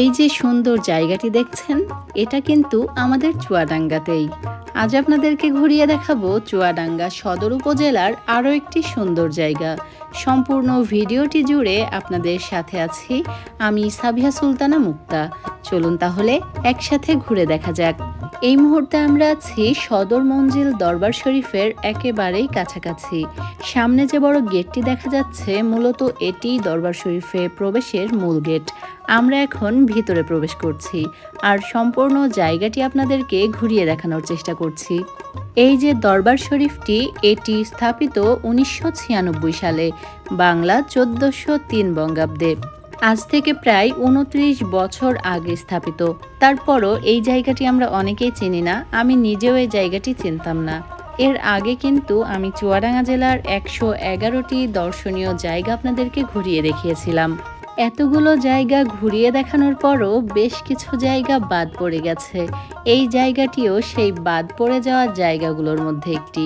এই যে সুন্দর জায়গাটি দেখছেন, এটা কিন্তু আমাদের চুয়াডাঙ্গাতেই। আজ আপনাদেরকে ঘুরিয়ে দেখাবো চুয়াডাঙ্গা সদর উপজেলার আরও একটি সুন্দর জায়গা। সম্পূর্ণ ভিডিওটি জুড়ে আপনাদের সাথে আছি আমি সাবিয়া সুলতানা মুক্তা। চলুন তাহলে একসাথে ঘুরে দেখা যাক। এই মুহূর্তে আমরা আছি সদর মঞ্জিল দরবার শরীফের একেবারেই কাছাকাছি। সামনে যে বড় গেটটি দেখা যাচ্ছে, মূলত এটি দরবার শরীফে প্রবেশের মূল গেট। আমরা এখন ভিতরে প্রবেশ করছি আর সম্পূর্ণ জায়গাটি আপনাদেরকে ঘুরিয়ে দেখানোর চেষ্টা করছি। এই যে দরবার শরীফটি, এটি স্থাপিত উনিশশো ছিয়ানব্বই সালে, বাংলা চোদ্দশো তিন বঙ্গাব্দে। আজ থেকে প্রায় উনত্রিশ বছর আগে স্থাপিত। তারপরও এই জায়গাটি আমরা অনেকেই চিনি না, আমি নিজেও এই জায়গাটি চিনতাম না। এর আগে কিন্তু আমি চুয়াডাঙ্গা জেলার একশো এগারোটি দর্শনীয় জায়গা আপনাদেরকে ঘুরিয়ে দেখিয়েছিলাম। এতগুলো জায়গা ঘুরিয়ে দেখানোর পরও বেশ কিছু জায়গা বাদ পড়ে গেছে। এই জায়গাটিও সেই বাদ পড়ে যাওয়া জায়গাগুলোর মধ্যে একটি।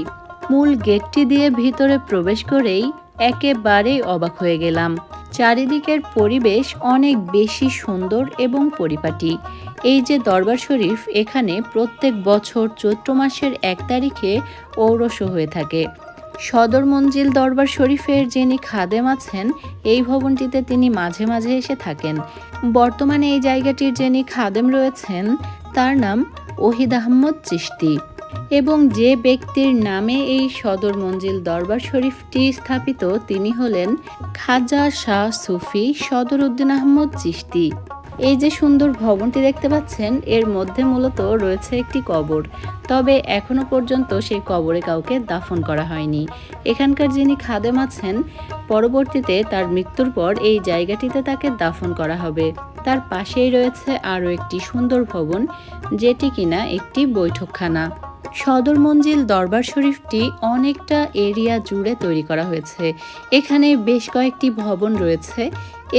মূল গেটটি দিয়ে ভিতরে প্রবেশ করেই একেবারেই অবাক হয়ে গেলাম। চারিদিকের পরিবেশ অনেক বেশি সুন্দর এবং পরিপাটি। এই যে দরবার শরীফ, এখানে প্রত্যেক বছর চৈত্র মাসের এক তারিখে ঔরস হয়ে থাকে। সদর মঞ্জিল দরবার শরীফের যিনি খাদেম আছেন, এই ভবনটিতে তিনি মাঝে মাঝে এসে থাকেন। বর্তমানে এই জায়গাটির যিনি খাদেম রয়েছেন, তার নাম ওহিদ আহমদ চিশতি। এবং যে ব্যক্তির নামে এই সদর মঞ্জিল দরবার শরীফটি স্থাপিত, তিনি হলেন খাজা শাহ সুফি সদর উদ্দিন আহমদ চিশতি। এই যে সুন্দর ভবনটি দেখতে পাচ্ছেন, এর মধ্যে মূলত রয়েছে একটি কবর। তবে এখনও পর্যন্ত সেই কবরে কাউকে দাফন করা হয়নি। এখানকার যিনি খাদেম আছেন, পরবর্তীতে তার মৃত্যুর পর এই জায়গাটিতে তাকে দাফন করা হবে। তার পাশেই রয়েছে আরও একটি সুন্দর ভবন, যেটি কিনা একটি বৈঠকখানা। সদর মঞ্জিল দরবার শরীফটি অনেকটা এরিয়া জুড়ে তৈরি করা হয়েছে। এখানে বেশ কয়েকটি ভবন রয়েছে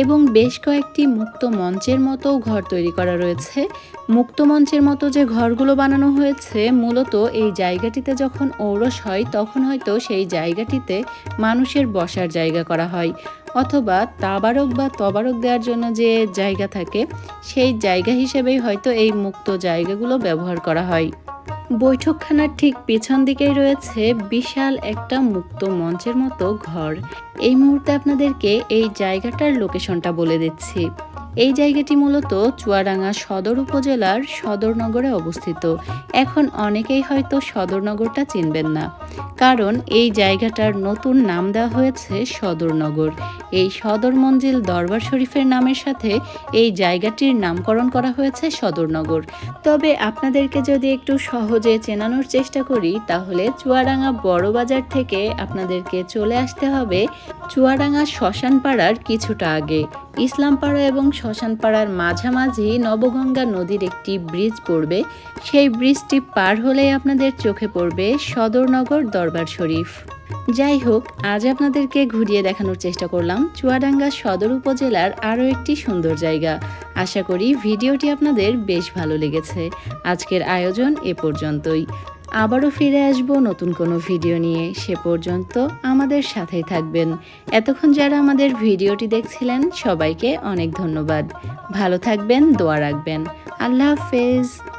এবং বেশ কয়েকটি মুক্ত মঞ্চের মতো ঘর তৈরি করা রয়েছে। মুক্ত মঞ্চের মতো যে ঘরগুলো বানানো হয়েছে, মূলত এই জায়গাটিতে যখন ঔরস হয়, তখন হয়তো সেই জায়গাটিতে মানুষের বসার জায়গা করা হয় অথবা তাবারক বা তবারক দেওয়ার জন্য যে জায়গা থাকে, সেই জায়গা হিসেবেই হয়তো এই মুক্ত জায়গাগুলো ব্যবহার করা হয়। বৈঠকখানার ঠিক পেছন দিকেই রয়েছে বিশাল একটা মুক্ত মঞ্চের মতো ঘর। এই মুহূর্তে আপনাদেরকে এই জায়গাটার লোকেশনটা বলে দিচ্ছি। এই জায়গাটি মূলত চুয়াডাঙ্গা সদর উপজেলার সদরনগরে অবস্থিত। এখন অনেকেই হয়তো সদরনগরটা চিনবেন না। কারণ এই জায়গাটার নতুন নাম দেওয়া হয়েছে সদরনগর। এই সদর মঞ্জিল দরবার শরীফের নামের সাথে এই জায়গাটির নামকরণ করা হয়েছে সদরনগর। তবে আপনাদেরকে যদি একটু সহজে চেনানোর চেষ্টা করি, তাহলে চুয়াডাঙ্গা বড় বাজার থেকে আপনাদেরকে চলে আসতে হবে চুয়াডাঙ্গা শ্মশানপাড়ার কিছুটা আগে। ইসলামপাড়া এবং শ্মশানপাড়ার মাঝামাঝি নবগঙ্গা নদীর একটি ব্রিজ পড়বে। সেই ব্রিজটি পার হলেই আপনাদের চোখে পড়বে সদরনগর দরবার শরীফ। যাই হোক, আজ আপনাদেরকে ঘুরিয়ে দেখানোর চেষ্টা করলাম চুয়াডাঙ্গা সদর উপজেলার আরও একটি সুন্দর জায়গা। আশা করি ভিডিওটি আপনাদের বেশ ভালো লেগেছে। আজকের আয়োজন এ পর্যন্তই। আবারও ফিরে আসব নতুন কোনো ভিডিও নিয়ে। সে পর্যন্ত আমাদের সাথেই থাকবেন। এতক্ষণ যারা আমাদের ভিডিওটি দেখছিলেন, সবাইকে অনেক ধন্যবাদ। ভালো থাকবেন, দোয়া রাখবেন। আল্লাহ হাফেজ।